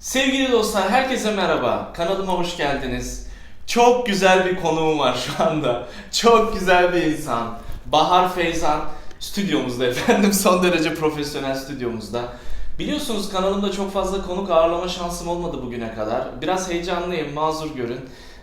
Sevgili dostlar, herkese merhaba. Kanalıma hoş geldiniz. Çok güzel bir konuğum var şu anda. Çok güzel bir insan. Bahar Feyzan stüdyomuzda efendim. Son derece profesyonel stüdyomuzda. Biliyorsunuz kanalımda çok fazla konuk ağırlama şansım olmadı bugüne kadar. Biraz heyecanlıyım, mazur görün.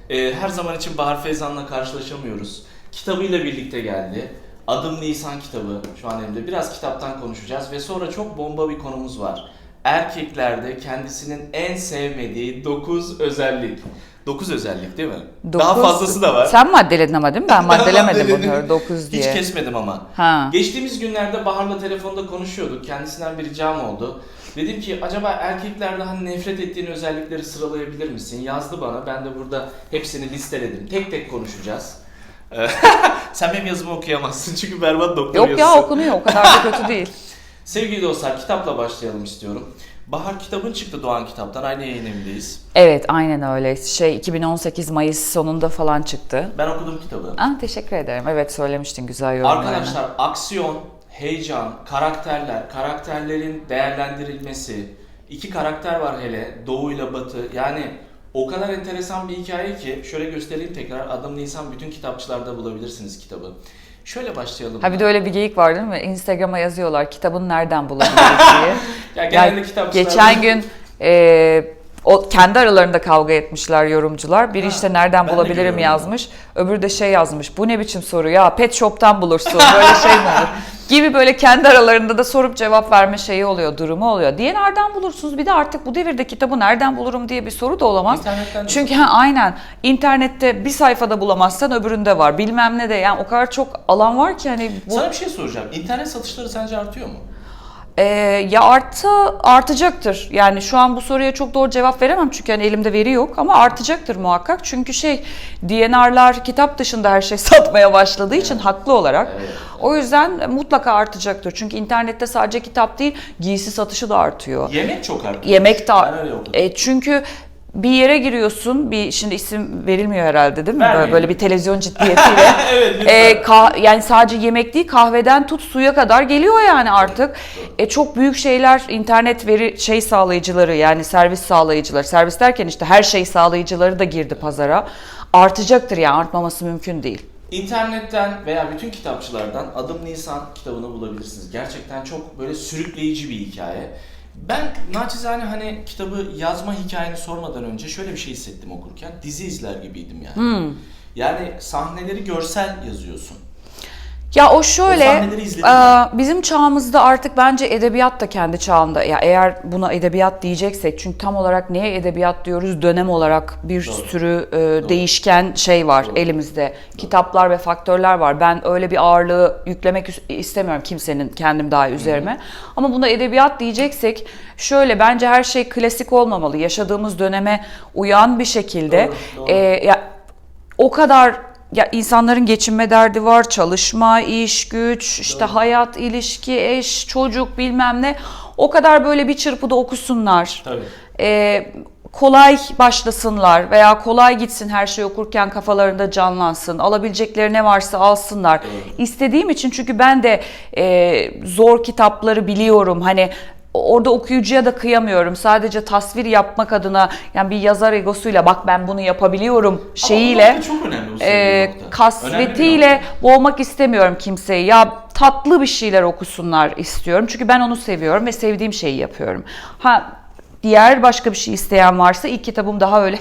Ee, her zaman için Bahar Feyzan'la karşılaşamıyoruz. Kitabıyla birlikte geldi. Adım Nisan kitabı şu an elimde. Biraz kitaptan konuşacağız ve sonra çok bomba bir konumuz var. Erkeklerde kendisinin en sevmediği 9 özellik. 9 özellik değil mi? Daha Dokuz- fazlası da var. Sen maddeledin ama değil mi? Ben maddelemedim bunu 9 diye. Hiç kesmedim ama. Ha. Geçtiğimiz günlerde Bahar'la telefonda konuşuyorduk. Kendisinden bir ricam oldu. Dedim ki acaba erkeklerde hani nefret ettiğin özellikleri sıralayabilir misin? Yazdı bana. Ben de burada hepsini listeledim. Tek tek konuşacağız. Ee, Sen benim yazımı okuyamazsın çünkü berbat doktor Yok ya yazısı. okunuyor o kadar da kötü değil. Sevgili dostlar kitapla başlayalım istiyorum. Bahar kitabın çıktı Doğan Kitap'tan. Aynı yayın evindeyiz. Evet aynen öyle. Şey 2018 Mayıs sonunda falan çıktı. Ben okudum kitabı. Ah, teşekkür ederim. Evet söylemiştin güzel yorumlarını. Arkadaşlar aksiyon, heyecan, karakterler, karakterlerin değerlendirilmesi. iki karakter var hele Doğu ile Batı. Yani o kadar enteresan bir hikaye ki şöyle göstereyim tekrar. Adım Nisan bütün kitapçılarda bulabilirsiniz kitabı. Şöyle başlayalım. Ha bir de öyle bir geyik var değil mi? Instagram'a yazıyorlar kitabını nereden bulabiliriz diye. ya genelde kitapçılarda geçen gün e, o kendi aralarında kavga etmişler yorumcular. Biri Ha, işte nereden bulabilirim yazmış. Öbürü de şey yazmış. Bu ne biçim soru ya? Pet shop'tan bulursun. Böyle şey mi olur? Gibi böyle kendi aralarında da sorup cevap verme şeyi oluyor, durumu oluyor. Diye nereden bulursunuz? Bir de artık bu devirde kitabı nereden bulurum diye bir soru da olamaz. İnternetten Çünkü ha, aynen internette bir sayfada bulamazsan öbüründe var. Bilmem ne de yani o kadar çok alan var ki hani bu Sana bir şey soracağım. İnternet satışları sence artıyor mu? Ee, ya artı artacaktır. Yani şu an bu soruya çok doğru cevap veremem çünkü hani elimde veri yok ama artacaktır muhakkak. Çünkü şey DNR'lar kitap dışında her şey satmaya başladığı için haklı olarak. Evet. O yüzden mutlaka artacaktır. Çünkü internette sadece kitap değil, giysi satışı da artıyor. Yemek çok artıyor. Yemek de e, çünkü bir yere giriyorsun, bir şimdi isim verilmiyor herhalde değil mi? Vermiyor. Böyle, böyle bir televizyon ciddiyetiyle. evet. E, kah- yani sadece yemek değil kahveden tut suya kadar geliyor yani artık. E, çok büyük şeyler internet veri şey sağlayıcıları yani servis sağlayıcıları. Servis derken işte her şey sağlayıcıları da girdi pazara. Artacaktır yani artmaması mümkün değil. İnternetten veya bütün kitapçılardan Adım Nisan kitabını bulabilirsiniz. Gerçekten çok böyle sürükleyici bir hikaye. Ben naçizane hani kitabı yazma hikayeni sormadan önce şöyle bir şey hissettim okurken. Dizi izler gibiydim yani. Yani sahneleri görsel yazıyorsun. Ya o şöyle, O e, bizim çağımızda artık bence edebiyat da kendi çağında. Ya eğer buna edebiyat diyeceksek, çünkü tam olarak neye edebiyat diyoruz? Dönem olarak bir Doğru. sürü e, değişken şey var Doğru. elimizde. Kitaplar ve faktörler var. Ben öyle bir ağırlığı yüklemek istemiyorum kimsenin kendim daha üzerime. Ama buna edebiyat diyeceksek, şöyle bence her şey klasik olmamalı. Yaşadığımız döneme uyan bir şekilde. Doğru, doğru. e, ya o kadar ya insanların geçinme derdi var, çalışma, iş, güç, işte Doğru. hayat, ilişki, eş, çocuk bilmem ne. O kadar böyle bir çırpıda okusunlar. Tabii. Ee, kolay başlasınlar veya kolay gitsin her şey okurken kafalarında canlansın. Alabilecekleri ne varsa alsınlar. Doğru. İstediğim için çünkü ben de e, zor kitapları biliyorum. Hani orada okuyucuya da kıyamıyorum. Sadece tasvir yapmak adına yani bir yazar egosuyla bak ben bunu yapabiliyorum şeyiyle çok önemli e, kasvetiyle boğmak istemiyorum kimseyi. Ya tatlı bir şeyler okusunlar istiyorum. Çünkü ben onu seviyorum ve sevdiğim şeyi yapıyorum. Ha diğer başka bir şey isteyen varsa ilk kitabım daha öyle.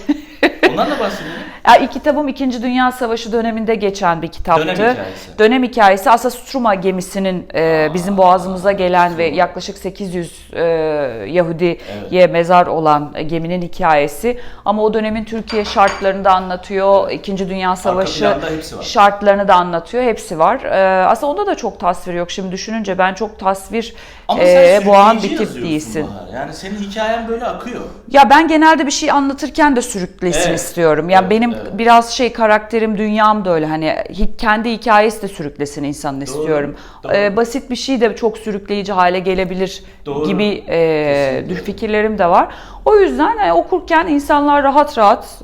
Ondan da bahsedelim. Ya ilk kitabım 2. Dünya Savaşı döneminde geçen bir kitaptı. Dönem hikayesi. Dönem hikayesi aslında Struma gemisinin e, bizim boğazımıza gelen ve yaklaşık 800 e, Yahudi'ye mezar olan e, geminin hikayesi. Ama o dönemin Türkiye şartlarını da anlatıyor. İkinci Dünya Savaşı şartlarını da anlatıyor. Hepsi var. E, aslında onda da çok tasvir yok. Şimdi düşününce ben çok tasvir Ama e, boğan bir tip değilsin. Bahar. Yani senin hikayen böyle akıyor. Ya ben genelde bir şey anlatırken de sürüklesin Evet. istiyorum. Ya Evet, benim evet. biraz şey karakterim, dünyam da öyle. Hani kendi hikayesi de sürüklesin insanın istiyorum. doğru. Ee, basit bir şey de çok sürükleyici hale gelebilir Doğru. gibi e, Kesinlikle. fikirlerim de var. O yüzden e, okurken insanlar rahat rahat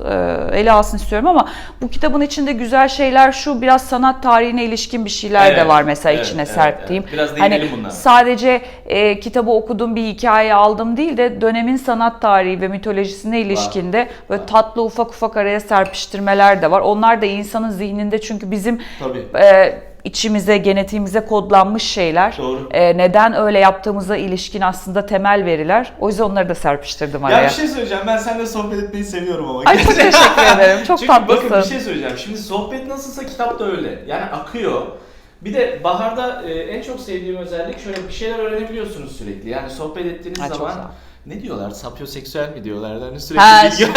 e, ele alsın istiyorum ama bu kitabın içinde güzel şeyler şu biraz sanat tarihine ilişkin bir şeyler de Evet, var mesela evet, içine evet, serptiğim. evet. Biraz hani bunlara. sadece e, kitabı okudum bir hikaye aldım değil de dönemin sanat tarihi ve mitolojisine ilişkin de böyle tatlı ufak ufak araya serpiştirmeler de var. Onlar da insanın zihninde çünkü bizim Tabii. e, içimize, genetiğimize kodlanmış şeyler. Doğru. E, neden öyle yaptığımıza ilişkin aslında temel veriler. O yüzden onları da serpiştirdim araya. Ya bir şey söyleyeceğim. Ben seninle sohbet etmeyi seviyorum ama. Ay çok teşekkür ederim. Çok Çünkü tatlısın. bakın bir şey söyleyeceğim. Şimdi sohbet nasılsa kitap da öyle. Yani akıyor. Bir de Bahar'da e, en çok sevdiğim özellik şöyle bir şeyler öğrenebiliyorsunuz sürekli. Yani sohbet ettiğiniz Ha, çok zaman sağ ne diyorlar? Sapyoseksüel mi diyorlar? Yani sürekli Ha, bilgi-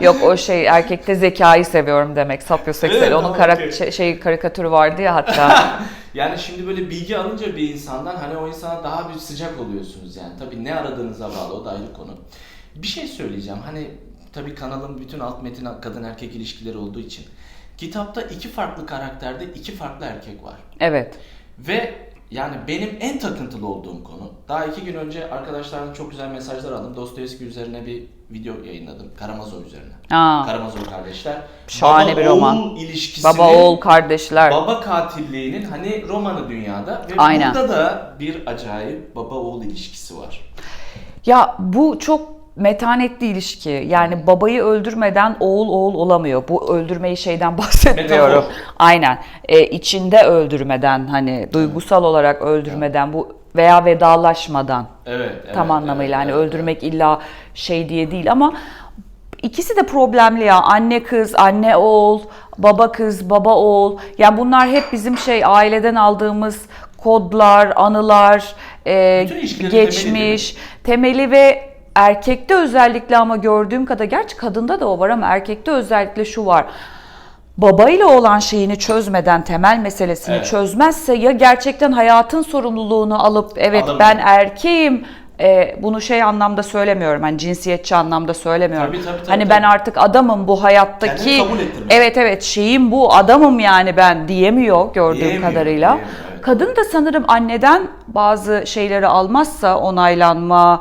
Yok o şey erkekte zekayı seviyorum demek. Sapyoseksüel. Evet, Onun tamam, kara- okey. şey, şey karikatürü vardı ya hatta. Yani şimdi böyle bilgi alınca bir insandan hani o insana daha bir sıcak oluyorsunuz yani. Tabii ne aradığınıza bağlı o da ayrı konu. Bir şey söyleyeceğim. Hani tabii kanalın bütün alt metin kadın erkek ilişkileri olduğu için. Kitapta iki farklı karakterde iki farklı erkek var. evet. Ve yani benim en takıntılı olduğum konu. Daha iki gün önce arkadaşlardan çok güzel mesajlar aldım. Dostoyevski üzerine bir video yayınladım. Karamazov üzerine. Aa, Karamazov kardeşler. Şahane Baba bir roman. oğul ilişkisini baba oğul kardeşler. Baba katilliğinin hani romanı dünyada ve Aynen. burada da bir acayip baba oğul ilişkisi var. Ya bu çok metanetli ilişki. Yani babayı öldürmeden oğul oğul olamıyor. Bu öldürmeyi şeyden bahsetmiyorum. Metafor. Aynen. E, içinde öldürmeden hani duygusal olarak öldürmeden bu veya vedalaşmadan Evet. evet tam anlamıyla evet, hani evet, öldürmek illa şey diye değil ama ikisi de problemli ya. Anne kız, anne oğul, baba kız, baba oğul. Yani bunlar hep bizim şey aileden aldığımız kodlar, anılar, e, geçmiş, temeli ve erkekte özellikle ama gördüğüm kadar gerçi kadında da o var ama erkekte özellikle şu var. Babayla olan şeyini çözmeden, temel meselesini Evet. çözmezse ya gerçekten hayatın sorumluluğunu alıp evet Alamıyor. ben erkeğim e, bunu şey anlamda söylemiyorum hani cinsiyetçi anlamda söylemiyorum. Tabii, tabii, tabii, hani tabii. ben artık adamım bu hayattaki evet evet şeyim bu adamım yani ben diyemiyor gördüğüm Diyemiyor, kadarıyla. diyemiyor, evet. Kadın da sanırım anneden bazı şeyleri almazsa onaylanma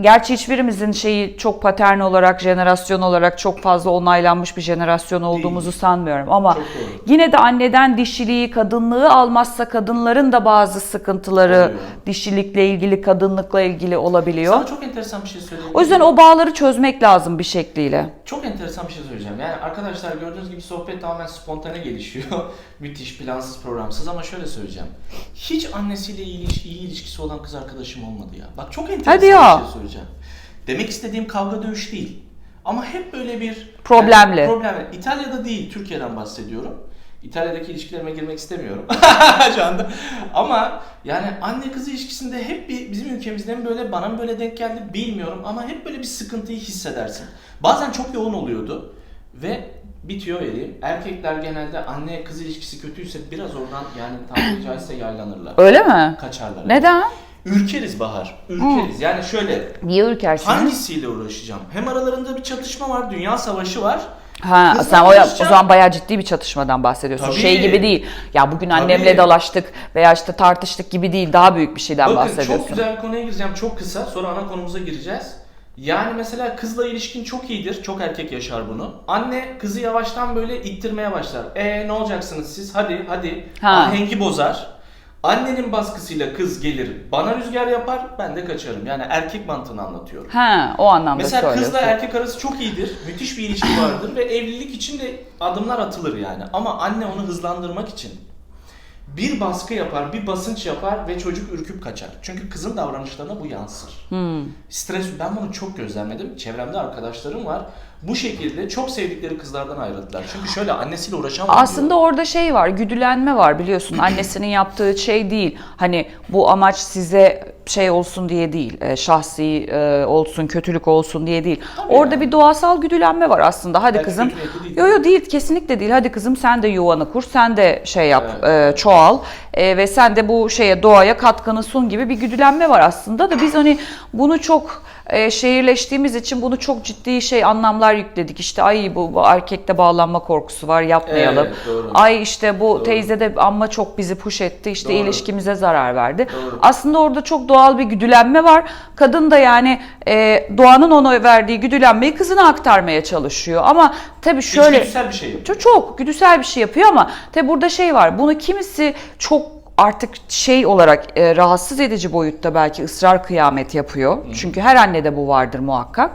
Gerçi hiçbirimizin şeyi çok patern olarak, jenerasyon olarak çok fazla onaylanmış bir jenerasyon olduğumuzu sanmıyorum. Ama yine de anneden dişiliği, kadınlığı almazsa kadınların da bazı sıkıntıları Oluyor. dişilikle ilgili, kadınlıkla ilgili olabiliyor. Sana çok enteresan bir şey söyleyeyim. O yüzden o bağları çözmek lazım bir şekliyle. Çok enteresan bir şey söyleyeceğim. Yani arkadaşlar gördüğünüz gibi sohbet tamamen spontane gelişiyor. Müthiş, plansız, programsız ama şöyle söyleyeceğim. Hiç annesiyle iyi, iyi ilişkisi olan kız arkadaşım olmadı ya. Bak çok enteresan Hadi ya. bir şey söyleyeceğim. Demek istediğim kavga dövüş değil. Ama hep böyle bir... Problemli. Yani problemli. İtalya'da değil, Türkiye'den bahsediyorum. İtalya'daki ilişkilerime girmek istemiyorum şu anda. Ama yani anne kız ilişkisinde hep bir bizim ülkemizde mi böyle bana mı böyle denk geldi bilmiyorum ama hep böyle bir sıkıntıyı hissedersin. Bazen çok yoğun oluyordu ve bitiyor vereyim. Erkekler genelde anne kız ilişkisi kötüyse biraz oradan yani tabiri caizse yaylanırlar. Öyle mi? Kaçarlar. Neden? Ürkeriz Bahar. Ürkeriz. Yani şöyle Niye ürkersiniz? hangisiyle uğraşacağım? Hem aralarında bir çatışma var, dünya savaşı var. Ha, Kızla sen o, ya- o konuşacağım. zaman bayağı ciddi bir çatışmadan bahsediyorsun. Tabii. Şey gibi değil. Ya bugün annemle Tabii. dalaştık veya işte tartıştık gibi değil. Daha büyük bir şeyden Bakın bahsediyorsun. çok güzel bir konuya gireceğim çok kısa sonra ana konumuza gireceğiz. Yani mesela kızla ilişkin çok iyidir. Çok erkek yaşar bunu. Anne kızı yavaştan böyle ittirmeye başlar. E ne olacaksınız siz? Hadi hadi. Ha. Ahengi bozar. Annenin baskısıyla kız gelir bana rüzgar yapar ben de kaçarım. Yani erkek mantığını anlatıyorum. Ha, o anlamda Mesela söylüyorsun. kızla erkek arası çok iyidir. Müthiş bir ilişki vardır ve evlilik için de adımlar atılır yani. Ama anne onu hızlandırmak için bir baskı yapar, bir basınç yapar ve çocuk ürküp kaçar. Çünkü kızın davranışlarına bu yansır. Hmm. Stres, ben bunu çok gözlemledim. Çevremde arkadaşlarım var. Bu şekilde çok sevdikleri kızlardan ayrıldılar. Çünkü şöyle annesiyle uğraşamıyor. Aslında orada şey var, güdülenme var biliyorsun. Annesinin yaptığı şey değil. Hani bu amaç size şey olsun diye değil, e, şahsi e, olsun, kötülük olsun diye değil. Tabii Orada yani. bir doğasal güdülenme var aslında. Hadi Belki kızım. kötü niyetli değil. Yo yo değil, kesinlikle değil. Hadi kızım sen de yuvanı kur, sen de şey yap, e, çoğal e, ve sen de bu şeye doğaya katkını sun gibi bir güdülenme var aslında da biz hani bunu çok e, şehirleştiğimiz için bunu çok ciddi şey anlamlar yükledik. İşte ay bu, bu erkekte bağlanma korkusu var yapmayalım. Evet, doğru. Ay işte bu Doğru. teyze de amma çok bizi push etti. işte Doğru. ilişkimize zarar verdi. Doğru. Aslında orada çok doğal bir güdülenme var. Kadın da yani e, doğanın ona verdiği güdülenmeyi kızına aktarmaya çalışıyor. Ama tabii şöyle İçgüdüsel bir şey yapıyor. çok, çok güdüsel bir şey yapıyor ama tabi burada şey var. Bunu kimisi çok artık şey olarak e, rahatsız edici boyutta belki ısrar kıyamet yapıyor. Çünkü her annede bu vardır muhakkak.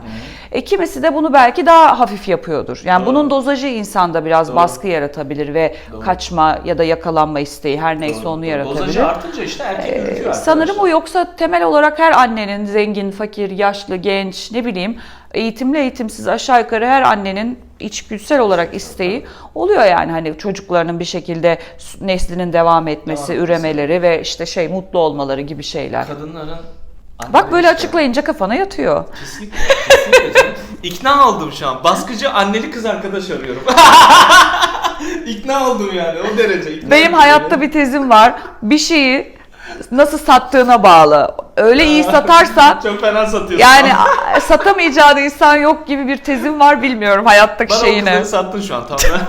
E, kimisi de bunu belki daha hafif yapıyordur. Yani Doğru. bunun dozajı insanda biraz Doğru. baskı yaratabilir ve Doğru. kaçma ya da yakalanma isteği her neyse Doğru. onu yaratabilir. Dozajı artınca işte erkek ürküyor Ee, arkadaşlar. Sanırım o yoksa temel olarak her annenin zengin, fakir, yaşlı, genç ne bileyim eğitimli eğitimsiz aşağı yukarı her annenin içgüdüsel olarak isteği oluyor yani hani çocuklarının bir şekilde neslinin devam etmesi, Devam etmesi. üremeleri ve işte şey mutlu olmaları gibi şeyler. Kadınların Bak böyle işte- açıklayınca kafana yatıyor. Kesinlikle. kesinlikle. İkna oldum şu an. Baskıcı anneli kız arkadaş arıyorum. İkna oldum yani o derece. ikna Benim hayatta yani. bir tezim var. Bir şeyi nasıl sattığına bağlı. Öyle iyi satarsan Çok fena satıyorsun. yani a- satamayacağın insan yok gibi bir tezim var bilmiyorum hayattaki Bana o şeyini. kızları sattın şu an tamam.